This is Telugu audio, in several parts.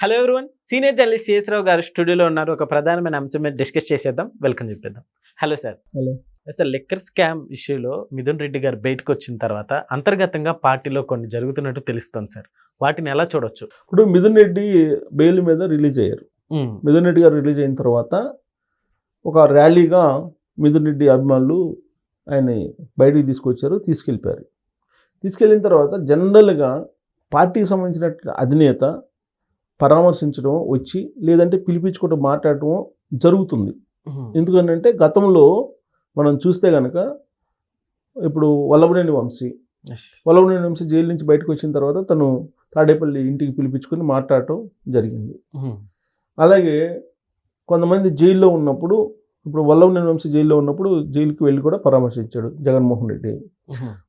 Hello everyone senior journalist C S Rao garu స్టూడియోలో ఉన్నారు. ఒక ప్రధానమైన అంశం మీద డిస్కస్ చేసేద్దాం. వెల్కమ్ చెప్పేద్దాం. Hello sir hello. Sir liquor scam ఇష్యూలో మిథున్ రెడ్డి గారు బయటకు వచ్చిన తర్వాత అంతర్గతంగా పార్టీలో కొన్ని జరుగుతున్నట్టు తెలుస్తుంది సార్ వాటిని ఎలా చూడొచ్చు? ఇప్పుడు మిథున్ రెడ్డి బెయిల్ మీద రిలీజ్ అయ్యారు. మిథున్ రెడ్డి గారు రిలీజ్ అయిన తర్వాత ఒక ర్యాలీగా మిథున్ రెడ్డి అభిమానులు ఆయన్ని బయటికి తీసుకొచ్చారు తీసుకెళ్ళిపోయారు. తీసుకెళ్ళిన తర్వాత జనరల్గా పార్టీకి సంబంధించిన అధినేత పరామర్శించడం వచ్చి లేదంటే పిలిపించుకోవడం మాట్లాడటం జరుగుతుంది ఎందుకంటే గతంలో మనం చూస్తే కనుక ఇప్పుడు వల్లభనేని వంశీ. వల్లభనేని వంశీ జైలు నుంచి బయటకు వచ్చిన తర్వాత తను తాడేపల్లి ఇంటికి పిలిపించుకొని మాట్లాడటం జరిగింది. అలాగే కొంతమంది జైల్లో ఉన్నప్పుడు ఇప్పుడు వల్లభనేని వంశీ జైల్లో ఉన్నప్పుడు జైలుకి వెళ్ళి కూడా పరామర్శించాడు జగన్మోహన్ రెడ్డి.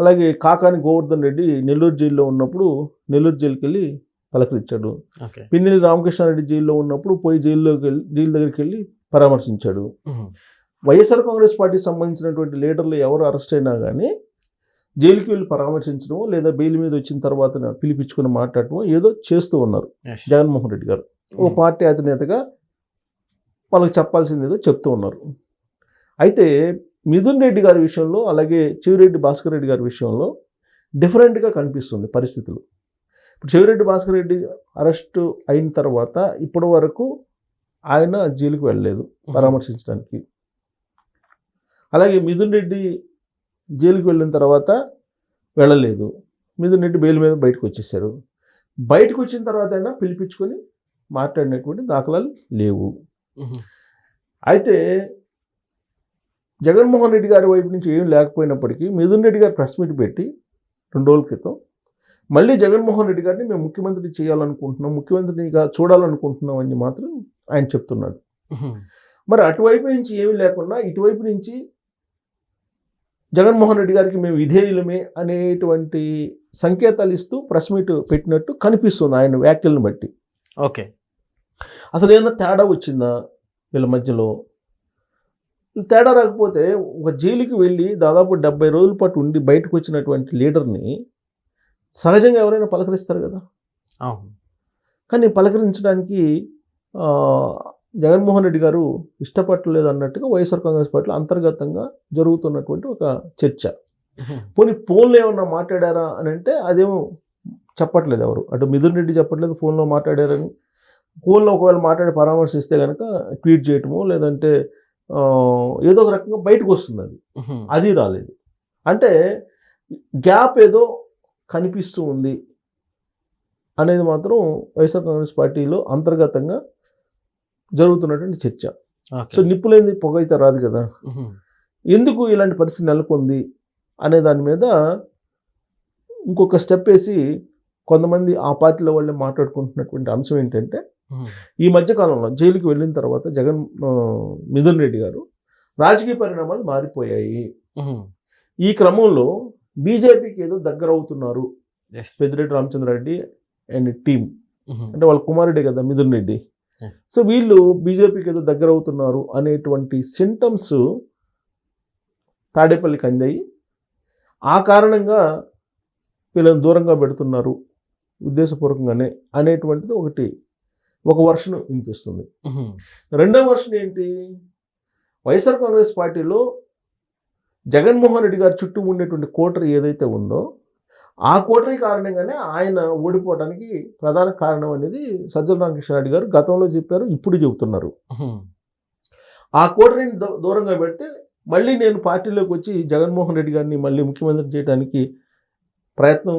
అలాగే కాకాని గోవర్ధన్ రెడ్డి నెల్లూరు జైల్లో ఉన్నప్పుడు నెల్లూరు జైలుకి వెళ్ళి పలకరించాడు పిన్నెల్లి రామకృష్ణారెడ్డి జైల్లో ఉన్నప్పుడు పోయి జైల్లోకి వెళ్ళి జైలు దగ్గరికి వెళ్ళి పరామర్శించాడు. వైఎస్ఆర్ కాంగ్రెస్ పార్టీకి సంబంధించినటువంటి లీడర్లు ఎవరు అరెస్ట్ అయినా కానీ జైలుకి వెళ్ళి పరామర్శించడం లేదా బెయిల్ మీద వచ్చిన తర్వాత పిలిపించుకుని మాట్లాడటం ఏదో చేస్తూ ఉన్నారు. జగన్మోహన్ రెడ్డి గారు ఓ. పార్టీ అధినేతగా వాళ్ళకి చెప్పాల్సింది ఏదో చెప్తూ ఉన్నారు అయితే మిథున్ రెడ్డి గారి విషయంలో అలాగే చెవిరెడ్డి భాస్కర్ రెడ్డి గారి విషయంలో డిఫరెంట్గా కనిపిస్తుంది పరిస్థితులు ఇప్పుడు చెవిరెడ్డి భాస్కర్ రెడ్డి అరెస్ట్ అయిన తర్వాత ఇప్పటి వరకు ఆయన జైలుకి వెళ్ళలేదు పరామర్శించడానికి. అలాగే మిథున్ రెడ్డి జైలుకి వెళ్ళిన తర్వాత వెళ్ళలేదు. మిథున్ రెడ్డి బెయిల్ మీద బయటకు వచ్చేసారు. బయటకు వచ్చిన తర్వాత అయినా పిలిపించుకొని మాట్లాడినటువంటి దాఖలాలు లేవు. అయితే జగన్మోహన్ రెడ్డి గారి వైపు నుంచి ఏం లేకపోయినప్పటికీ మిథున్ రెడ్డి గారు ప్రెస్ మీట్ పెట్టి రెండు రోజుల క్రితం మళ్ళీ జగన్మోహన్ రెడ్డి గారిని మేము ముఖ్యమంత్రి చేయాలనుకుంటున్నాం ముఖ్యమంత్రిగా చూడాలనుకుంటున్నాం అని మాత్రం ఆయన చెప్తున్నాడు. మరి అటువైపు నుంచి ఏమీ లేకుండా ఇటువైపు నుంచి జగన్మోహన్ రెడ్డి గారికి మేము విధేయులమే అనేటువంటి సంకేతాలు ఇస్తూ ప్రెస్ మీట్ పెట్టినట్టు కనిపిస్తుంది ఆయన వ్యాఖ్యలను బట్టి. ఓకే. అసలు ఏమైనా తేడా వచ్చిందా వీళ్ళ మధ్యలో? తేడా రాకపోతే ఒక జైలుకి వెళ్ళి దాదాపు డెబ్బై రోజుల పాటు ఉండి బయటకు వచ్చినటువంటి లీడర్ని సహజంగా ఎవరైనా పలకరిస్తారు కదా. కానీ పలకరించడానికి జగన్మోహన్ రెడ్డి గారు ఇష్టపడలేదు అన్నట్టుగా వైఎస్ఆర్ కాంగ్రెస్ పార్టీలో అంతర్గతంగా జరుగుతున్నటువంటి ఒక చర్చ. పోనీ ఫోన్లో ఏమన్నా మాట్లాడారా అని అంటే అదేమో చెప్పట్లేదు ఎవరు. అటు మిథున్ రెడ్డి చెప్పట్లేదు ఫోన్లో మాట్లాడారని. ఫోన్లో ఒకవేళ మాట్లాడి పరామర్శిస్తే కనుక ట్వీట్ చేయటము లేదంటే ఏదో ఒక రకంగా బయటకు వస్తుంది అది. అది రాలేదు. అంటే గ్యాప్ ఏదో కనిపిస్తూ ఉంది అనేది మాత్రం వైఎస్ఆర్ కాంగ్రెస్ పార్టీలో అంతర్గతంగా జరుగుతున్నటువంటి చర్చ. సో నిప్పులేంది పొగ అయితే రాదు కదా. ఎందుకు ఇలాంటి పరిస్థితి నెలకొంది అనే దాని మీద ఇంకొక స్టెప్ వేసి కొంతమంది ఆ పార్టీలో వాళ్ళే మాట్లాడుకుంటున్నటువంటి అంశం ఏంటంటే. ఈ మధ్యకాలంలో జైలుకి వెళ్ళిన తర్వాత జగన్ మిథున్ రెడ్డి గారు రాజకీయ పరిణామాలు మారిపోయాయి. ఈ క్రమంలో బీజేపీకి ఏదో దగ్గర అవుతున్నారు. Peddireddy Ramachandra Reddy and team um. అంటే వాళ్ళ కుమారుడే కదా మిథున్ రెడ్డి. సో వీళ్ళు బీజేపీకి ఏదో దగ్గర అవుతున్నారు అనేటువంటి సింటమ్స్ తాడేపల్లికి అందాయి ఆ కారణంగా వీళ్ళని దూరంగా పెడుతున్నారు ఉద్దేశపూర్వకంగానే అనేటువంటిది ఒకటి ఒక వర్షన్ వినిపిస్తుంది. రెండవ వర్షన్ ఏంటి వైఎస్ఆర్ కాంగ్రెస్ పార్టీలో జగన్మోహన్ రెడ్డి గారి చుట్టూ ఉండేటువంటి కోటరీ ఏదైతే ఉందో ఆ కోటరీ కారణంగానే ఆయన ఓడిపోవడానికి ప్రధాన కారణం అనేది సజ్జల రామకృష్ణారెడ్డి గారు గతంలో చెప్పారు ఇప్పుడు చెబుతున్నారు. ఆ కోటరీని దూ- దూరంగా పెడితే మళ్ళీ నేను పార్టీలోకి వచ్చి జగన్మోహన్ రెడ్డి గారిని మళ్ళీ ముఖ్యమంత్రి చేయడానికి ప్రయత్నం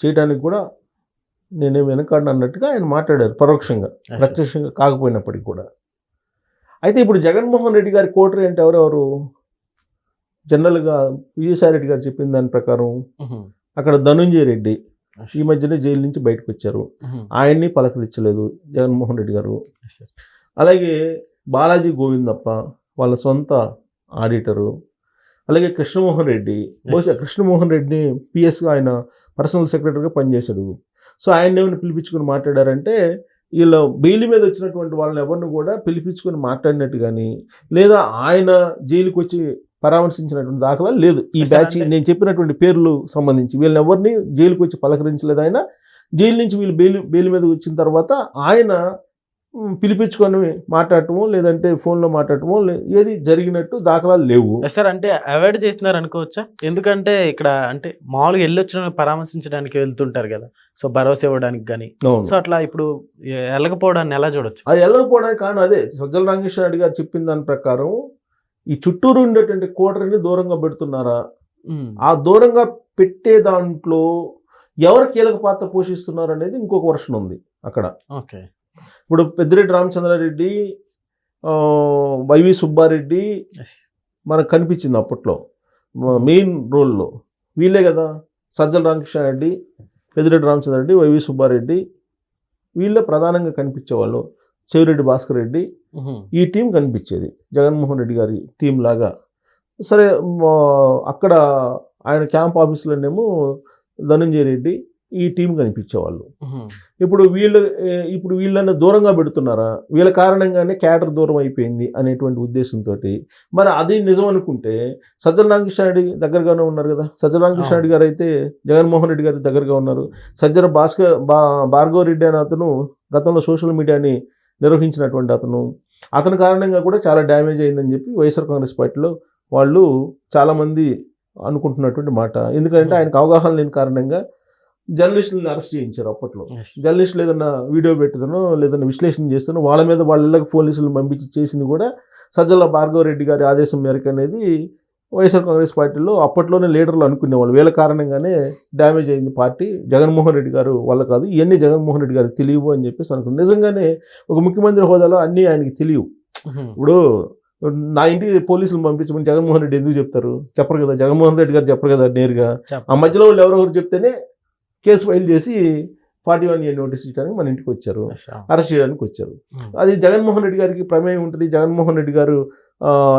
చేయడానికి కూడా నేనే వెనకాడిన అన్నట్టుగా ఆయన మాట్లాడారు పరోక్షంగా. ప్రత్యక్షంగా కాకపోయినప్పటికీ కూడా అయితే ఇప్పుడు జగన్మోహన్ రెడ్డి గారి కోటరీ అంటే ఎవరెవరు జనరల్గా విజయసాయి రెడ్డి గారు చెప్పిన దాని ప్రకారం. అక్కడ ధనుంజయ రెడ్డి. ఈ మధ్యనే జైలు నుంచి బయటకు వచ్చారు. ఆయన్ని పలకరించలేదు జగన్మోహన్ రెడ్డి గారు. అలాగే బాలాజీ గోవిందప్ప వాళ్ళ సొంత ఆడిటరు అలాగే కృష్ణమోహన్ రెడ్డి బహుశా కృష్ణమోహన్ రెడ్డిని పిఎస్గా ఆయన పర్సనల్ సెక్రటరీగా పనిచేశాడు సో ఆయన ఏమైనా పిలిపించుకొని మాట్లాడారంటే వీళ్ళ బెయిల్ మీద వచ్చినటువంటి వాళ్ళని ఎవరిని కూడా పిలిపించుకొని మాట్లాడినట్టు కానీ లేదా ఆయన జైలుకి వచ్చి పరామర్శించినటువంటి దాఖలా లేదు. ఈ బ్యాచ్ నేను చెప్పినటువంటి పేర్లు సంబంధించి వీళ్ళని ఎవరిని జైలుకి వచ్చి పలకరించలేదు ఆయన. జైలు నుంచి వీళ్ళు బెయిల్ బెయిల్ మీద వచ్చిన తర్వాత ఆయన పిలిపించుకొని మాట్లాడటమో లేదంటే ఫోన్లో మాట్లాడటమో ఏది జరిగినట్టు దాఖలాలు లేవు. సార్ అంటే అవాయిడ్ చేస్తున్నారు అనుకోవచ్చా? ఎందుకంటే ఇక్కడ అంటే మామూలుగా వెళ్ళొచ్చిన పరామర్శించడానికి వెళ్తుంటారు కదా. సో భరోసా ఇవ్వడానికి కానీ. సో అట్లా ఇప్పుడు వెళ్ళకపోవడాన్ని ఎలా చూడొచ్చు? అది వెళ్ళకపోవడానికి కారణం అదే. సజ్జల రామకృష్ణ రెడ్డి గారు చెప్పిన దాని ప్రకారం ఈ చుట్టూరు ఉండేటువంటి కోటరిని దూరంగా పెడుతున్నారా. ఆ దూరంగా పెట్టే దాంట్లో ఎవరు కీలక పాత్ర పోషిస్తున్నారు అనేది ఇంకొక వర్షన్ ఉంది అక్కడ. ఓకే. ఇప్పుడు పెద్దిరెడ్డి రామచంద్రారెడ్డి వైవి సుబ్బారెడ్డి. మనకు కనిపించింది అప్పట్లో. మెయిన్ రోల్లో. వీళ్ళే కదా. సజ్జల రామకృష్ణారెడ్డి పెద్దిరెడ్డి రామచంద్రారెడ్డి వైవి సుబ్బారెడ్డి వీళ్ళే ప్రధానంగా కనిపించేవాళ్ళు. చెవిరెడ్డి భాస్కర్ రెడ్డి. ఈ టీం కనిపించేది. జగన్మోహన్ రెడ్డి గారి టీం లాగా. సరే అక్కడ ఆయన క్యాంప్ ఆఫీసులోనేమో ధనంజయ రెడ్డి ఈ టీం కనిపించేవాళ్ళు. ఇప్పుడు వీళ్ళు ఇప్పుడు వీళ్ళని దూరంగా పెడుతున్నారా? వీళ్ళ కారణంగానే క్యాడర్ దూరం అయిపోయింది అనేటువంటి ఉద్దేశంతో మరి అది నిజం అనుకుంటే సజ్జల రామకృష్ణారెడ్డి దగ్గరగానే ఉన్నారు కదా? సజ్జల రామకృష్ణారెడ్డి గారు అయితే జగన్మోహన్ రెడ్డి గారి దగ్గరగా ఉన్నారు. సజ్జల భాస్కర్ బా భార్గవ రెడ్డి అనే అతను గతంలో సోషల్ మీడియాని నిర్వహించినటువంటి అతను అతని కారణంగా కూడా చాలా డ్యామేజ్ అయిందని చెప్పి వైఎస్ఆర్ కాంగ్రెస్ పార్టీలో వాళ్ళు చాలామంది అనుకుంటున్నటువంటి మాట ఎందుకంటే Hmm. ఆయనకు అవగాహన లేని కారణంగా జర్నలిస్టులను అరెస్ట్ చేయించారు అప్పట్లో. జర్నలిస్టులు ఏదన్నా వీడియో పెట్టదనో లేదన్నా విశ్లేషణ చేస్తానో వాళ్ళ మీద వాళ్ళ ఇళ్ళకి పోలీసులు పంపించి చేసింది కూడా సజ్జల భార్గవ రెడ్డి గారి ఆదేశం మేరకు అనేది వైఎస్ఆర్ కాంగ్రెస్ పార్టీలో అప్పట్లోనే లీడర్లు అనుకునేవాళ్ళు. వీళ్ళ కారణంగానే డ్యామేజ్ అయింది పార్టీ. జగన్మోహన్ రెడ్డి గారు వల్ల కాదు ఇవన్నీ జగన్మోహన్ రెడ్డి గారికి తెలియవు అని చెప్పేసి అనుకున్నాను నిజంగానే ఒక ముఖ్యమంత్రి హోదాలో అన్నీ ఆయనకి తెలియవు. ఇప్పుడు నా ఇంటికి పోలీసులు పంపించమని జగన్మోహన్ రెడ్డి ఎందుకు చెప్తారు? చెప్పరు కదా. జగన్మోహన్ రెడ్డి గారు చెప్పరు కదా నేరుగా. ఆ మధ్యలో వాళ్ళు ఎవరో ఒకరు చెప్తేనే కేసు ఫైల్ చేసి ఫార్టీ వన్ ఇయర్ నోటీస్ ఇచ్చడానికి మన ఇంటికి వచ్చారు. అరెస్ట్ చేయడానికి వచ్చారు. అది జగన్మోహన్ రెడ్డి గారికి ప్రమేయం ఉంటుంది. జగన్మోహన్ రెడ్డి గారు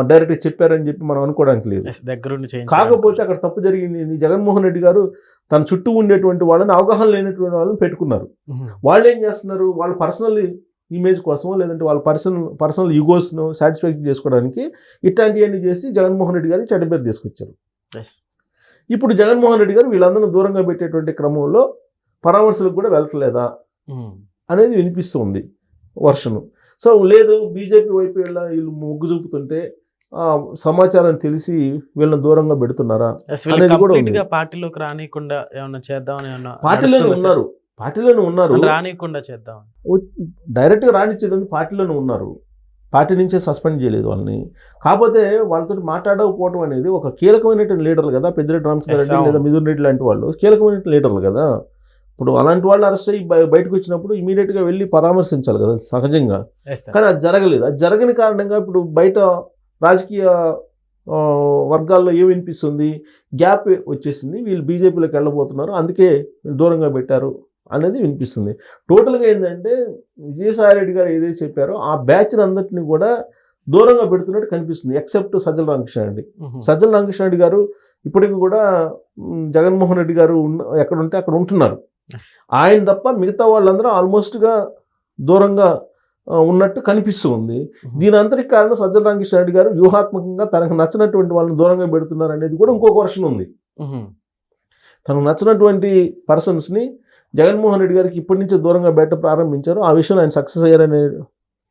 డైరెక్ట్గా చెప్పారని చెప్పి మనం అనుకోవడానికి లేదు దగ్గరుండి. కాకపోతే అక్కడ తప్పు జరిగింది? జగన్మోహన్ రెడ్డి గారు తన చుట్టూ ఉండేటువంటి వాళ్ళని అవగాహన లేనటువంటి వాళ్ళని పెట్టుకున్నారు. వాళ్ళు ఏం చేస్తున్నారు వాళ్ళ పర్సనల్ ఇమేజ్ కోసమో లేదంటే వాళ్ళ పర్సనల్ పర్సనల్ యుగోస్ను సాటిస్ఫాక్షన్ చేసుకోవడానికి ఇట్లాంటివన్నీ చేసి జగన్మోహన్ రెడ్డి గారికి చెడ్డ పేరు తీసుకొచ్చారు. ఇప్పుడు జగన్మోహన్ రెడ్డి గారు వీళ్ళందరినీ దూరంగా పెట్టేటువంటి క్రమంలో పరామర్శలకు కూడా వెళ్తలేదా. అనేది వినిపిస్తుంది వర్షను సో లేదు బీజేపీ వైపు వీళ్ళ వీళ్ళు మొగ్గు చూపుతుంటే ఆ, సమాచారం తెలిసి వీళ్ళని దూరంగా పెడుతున్నారా? అనేది కూడా పార్టీలోకి రానియకుండా ఏమన్నా చేద్దామని పార్టీలోనే? ఉన్నారు. పార్టీలోనే ఉన్నారు. రానియకుండా చేద్దాం డైరెక్ట్గా రానిచ్చేది పార్టీలోనే ఉన్నారు. పార్టీ నుంచే సస్పెండ్ చేయలేదు వాళ్ళని. కాకపోతే వాళ్ళతో మాట్లాడకపోవడం అనేది ఒక కీలకమైనటువంటి లీడర్లు కదా? పెద్దిరెడ్డి రామచంద్ర Yes, రెడ్డి అవును. లేదా మిథున్ రెడ్డి లాంటి వాళ్ళు. కీలకమైన లీడర్లు కదా? ఇప్పుడు అలాంటి వాళ్ళు అరెస్ట్ అయ్యి బయ- బయటకు వచ్చినప్పుడు ఇమీడియట్గా వెళ్ళి పరామర్శించాలి కదా సహజంగా. కానీ అది జరగలేదు. అది జరగని కారణంగా ఇప్పుడు బయట రాజకీయ వర్గాల్లో ఏం వినిపిస్తుంది? గ్యాప్ వచ్చేసింది. వీళ్ళు బీజేపీలోకి వెళ్ళబోతున్నారు. అందుకే దూరంగా పెట్టారు అనేది వినిపిస్తుంది. టోటల్గా ఏంటంటే విజయసాయి రెడ్డి గారు ఏదైతే చెప్పారో ఆ బ్యాచ్ అందరినీ కూడా దూరంగా పెడుతున్నట్టు కనిపిస్తుంది. ఎక్సెప్ట్ సజ్జల రామకృష్ణ రెడ్డి. సజ్జల రామకృష్ణ రెడ్డి గారు ఇప్పటికి కూడా జగన్మోహన్ రెడ్డి గారు ఉన్న ఎక్కడ ఉంటే అక్కడ ఉంటున్నారు. ఆయన తప్ప మిగతా వాళ్ళందరూ ఆల్మోస్ట్గా దూరంగా ఉన్నట్టు కనిపిస్తూ ఉంది. దీని అంతటికి కారణం సజ్జల రామకృష్ణ రెడ్డి గారు వ్యూహాత్మకంగా తనకు నచ్చినటువంటి వాళ్ళని దూరంగా పెడుతున్నారు అనేది కూడా ఇంకొక వర్షన్ ఉంది. తనకు నచ్చినటువంటి పర్సన్స్ని జగన్మోహన్ రెడ్డి గారికి ఇప్పటి నుంచే దూరంగా బయట ప్రారంభించారు. ఆ విషయంలో ఆయన సక్సెస్ అయ్యారనే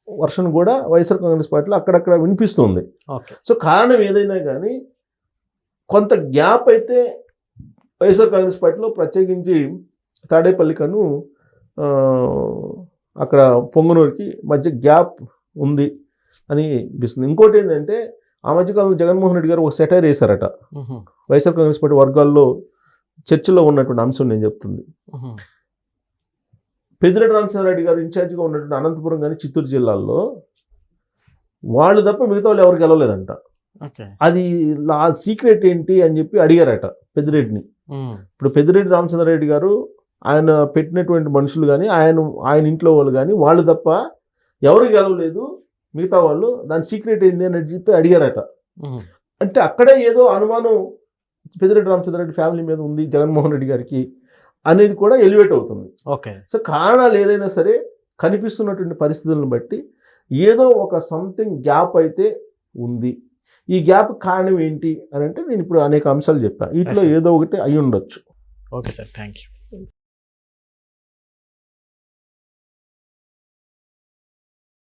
వర్షన్ కూడా వైఎస్ఆర్ కాంగ్రెస్ పార్టీలో అక్కడక్కడ వినిపిస్తుంది. సో కారణం ఏదైనా కానీ కొంత గ్యాప్ అయితే వైఎస్ఆర్ కాంగ్రెస్ పార్టీలో ప్రత్యేకించి తాడేపల్లికను అక్కడ పొంగనూరుకి మధ్య గ్యాప్ ఉంది అని అనిపిస్తుంది ఇంకోటి ఏంటంటే ఆ మధ్యకాలంలో జగన్మోహన్ రెడ్డి గారు ఒక సెటైర్ వేశారట. వైఎస్ఆర్ కాంగ్రెస్ పార్టీ వర్గాల్లో చర్చలో ఉన్నటువంటి అంశం నేను చెప్తుంది. పెద్దిరెడ్డి రామచంద్రారెడ్డి గారు ఇన్ఛార్జిగా ఉన్నటువంటి అనంతపురం కానీ చిత్తూరు జిల్లాల్లో వాళ్ళు తప్ప మిగతా వాళ్ళు ఎవరు గెలవలేదంట ఓకే అది ఆ సీక్రెట్ ఏంటి అని చెప్పి అడిగారట పెద్దిరెడ్డిని. ఇప్పుడు పెద్దిరెడ్డి రామచంద్రారెడ్డి గారు ఆయన పెట్టినటువంటి మనుషులు కానీ ఆయన ఆయన ఇంట్లో వాళ్ళు కానీ వాళ్ళు తప్ప ఎవరు గెలవలేదు. మిగతా వాళ్ళు దాని సీక్రెట్ ఏంది అని చెప్పి అడిగారట. అంటే అక్కడే ఏదో అనుమానం పెద్దిరెడ్డి రామచంద్రారెడ్డి ఫ్యామిలీ మీద ఉంది జగన్మోహన్ రెడ్డి గారికి అనేది కూడా ఎలివేట్ అవుతుంది. ఓకే. సో కారణాలు ఏదైనా సరే కనిపిస్తున్నటువంటి పరిస్థితులను బట్టి ఏదో ఒక సంథింగ్ గ్యాప్ అయితే ఉంది. ఈ గ్యాప్ కారణం ఏంటి అని అంటే నేను ఇప్పుడు అనేక అంశాలు చెప్పాను వీటిలో. ఏదో ఒకటి అయి ఉండొచ్చు. Okay sir thank you